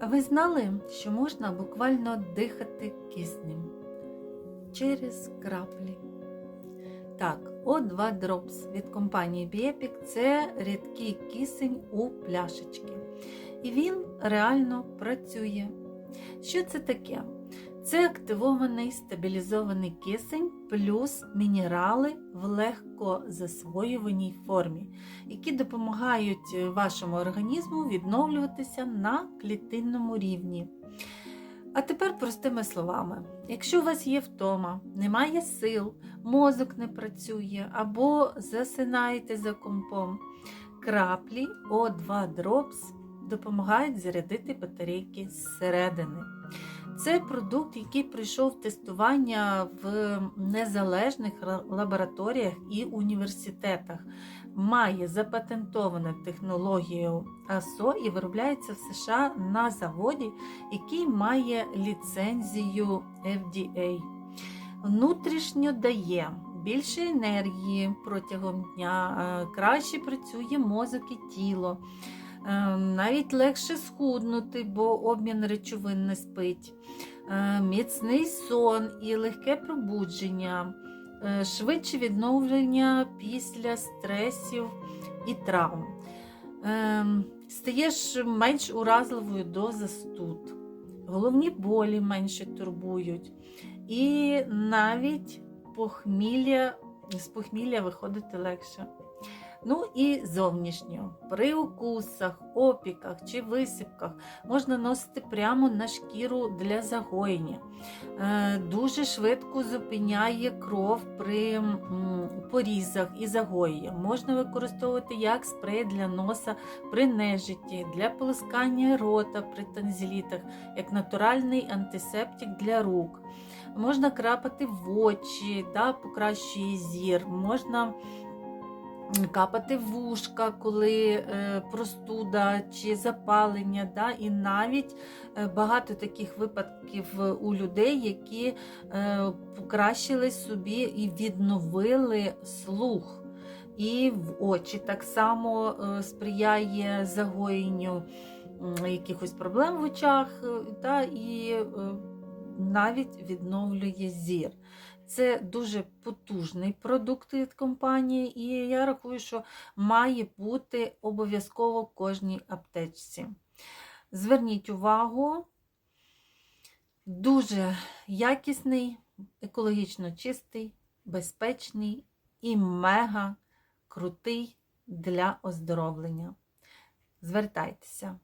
Ви знали, що можна буквально дихати киснем через краплі? Так, О2 Drops від компанії Biepic це рідкий кисень у пляшечки. І він реально працює. Що це таке? Це активований стабілізований кисень плюс мінерали в легко засвоюваній формі, які допомагають вашому організму відновлюватися на клітинному рівні. А тепер простими словами: якщо у вас є втома, немає сил, мозок не працює або засинаєте за компом, краплі O2 Drops допомагають зарядити батарейки зсередини. Це продукт, який пройшов тестування в незалежних лабораторіях і університетах, має запатентовану технологію АСО і виробляється в США на заводі, який має ліцензію FDA. Внутрішньо дає більше енергії протягом дня, краще працює мозок і тіло. Навіть легше схуднути, бо обмін речовин не спить, міцний сон і легке пробудження, швидше відновлення після стресів і травм. Стаєш менш уразливою до застуд, головні болі менше турбують, і навіть похмілля, з похмілля виходити легше. Ну і зовнішньо. При укусах, опіках чи висипках можна носити прямо на шкіру для загоєння. Дуже швидко зупиняє кров при порізах і загоєння. Можна використовувати як спрей для носа при нежитті, для полоскання рота при танзелітах, як натуральний антисептик для рук. Можна крапати в очі, да, покращує зір. можна капати вушка, коли е, простуда чи запалення. Да? І навіть е, багато таких випадків у людей, які е, покращили собі і відновили слух. І в очі так само сприяє загоєнню якихось проблем в очах, та, і навіть відновлює зір. Це дуже потужний продукт від компанії, і я рахую, що має бути обов'язково кожній аптечці. Зверніть увагу, дуже якісний, екологічно чистий, безпечний і мега крутий для оздоровлення. Звертайтеся.